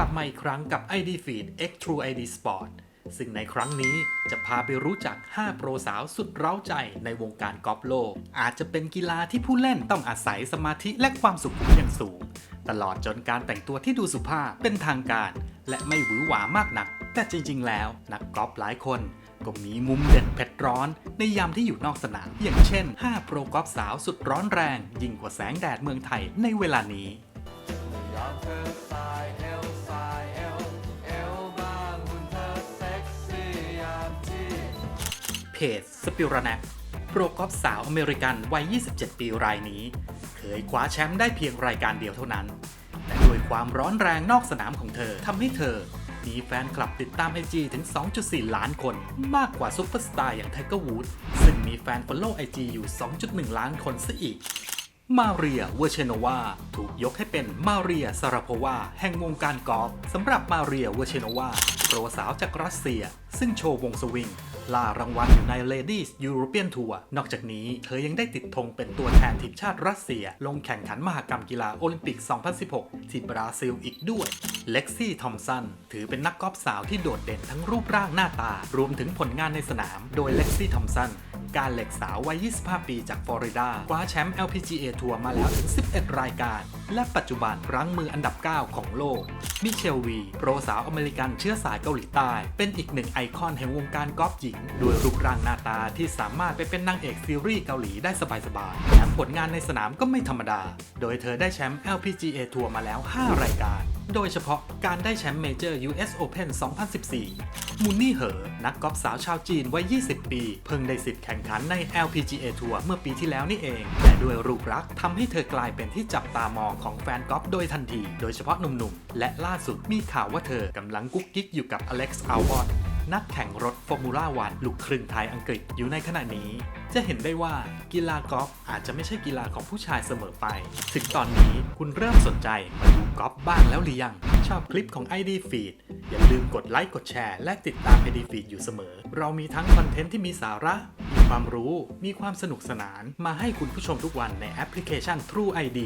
ลับมาอีกครั้งกับ ID Feed X True ID Sport ซึ่งในครั้งนี้จะพาไปรู้จัก 5 โปรสาวสุดเร้าใจในวงการกอล์ฟโลก อาจจะเป็นกีฬาที่ผู้เล่นต้องอาศัยสมาธิและความสุขุมอย่างสูง ตลอดจนการแต่งตัวที่ดูสุภาพเป็นทางการ และไม่หวือหวามากนัก แต่จริง ๆ แล้ว นักกอล์ฟหลายคนก็มีมุมเด็ดเผ็ดร้อน ในยามที่อยู่นอกสนาม อย่างเช่น 5 โปรกอล์ฟสาวสุดร้อนแรง ยิ่งกว่าแสงแดดเมืองไทยในเวลานี้ เพจสปิรนักโปรกอล์ฟสาวอเมริกันวัย 27 ปีรายนี้ เคยคว้าแชมป์ได้เพียงรายการเดียวเท่านั้น แต่ด้วยความร้อนแรงนอกสนามของเธอทำให้เธอ มีแฟนคลับติดตามไอจีถึง 2.4 ล้านคน มากกว่าซุปเปอร์สตาร์อย่างไทเกอร์วูดซึ่งมีแฟนฟอลโล่ไอจีอยู่ 2.1 ล้านคนซะอีกมาเรียเวอร์เชโนวาถูกยกให้เป็นมาเรียซาราโพวาแห่งวงการกอล์ฟสำหรับมาเรียเวอร์เชโนวาโปรสาวจากรัสเซีย ซึ่งโชว์วงสวิง ล่ารางวัลอยู่ใน Ladies European Tour นอกจากนี้เธอยังได้ติดธงเป็นตัวแทนทีมชาติรัสเซีย ลงแข่งขันมหกรรมกีฬาโอลิมปิก 2016 ที่บราซิลอีกด้วยเล็กซี่ทอมสันถือเป็นนักกอล์ฟสาวที่โดดเด่นทั้งรูปร่างหน้าตา รวมถึงผลงานในสนาม โดยเล็กซี่ทอมสัน การเหล็กสาววัย 25 ปีจากฟลอริดาคว้าแชมป์ LPGA ทัวร์มาแล้วถึง 11 รายการ และปัจจุบันรั้งมืออันดับ 9 ของโลก มิเชลวี โปรสาวอเมริกันเชื้อสายเกาหลีใต้ เป็นอีกหนึ่งไอคอนแห่งวงการกอล์ฟหญิง ด้วยรูปร่างหน้าตาที่สามารถไปเป็นนางเอกซีรีส์เกาหลีได้สบายๆแถมผลงานในสนามก็ไม่ธรรมดา โดยเธอได้แชมป์ LPGA ทัวร์มาแล้ว 5 รายการ โดยเฉพาะการได้แชมป์เมเจอร์ US Open 2014 มูนนี่เหอ นักกอล์ฟสาวชาวจีนวัย 20 ปี เพิ่งได้สิทธิ์แข่งขันใน LPGA ทัวร์เมื่อปีที่แล้วนี่เอง แต่ด้วยรูปลักษณ์ทำให้เธอกลายเป็นที่จับตามองของแฟนกอล์ฟโดยทันที โดยเฉพาะหนุ่มๆ และล่าสุดมีข่าวว่าเธอกำลังกุ๊กกิ๊กอยู่กับอเล็กซ์อัลบอน นักแข่งรถฟอร์มูล่าวันลูกครึ่งไทยอังกฤษอยู่ในขณะนี้ จะเห็นได้ว่ากีฬากอล์ฟอาจจะไม่ใช่กีฬาของผู้ชายเสมอไป ถึงตอนนี้คุณเริ่มสนใจมาดูกอล์ฟบ้างแล้วหรือยัง ชอบคลิปของ ID Feed อย่าลืมกดไลค์กดแชร์และติดตาม ID Feed อยู่เสมอ เรามีทั้งคอนเทนต์ที่มีสาระ มีความรู้ มีความสนุกสนาน มาให้คุณผู้ชมทุกวันในแอปพลิเคชัน True ID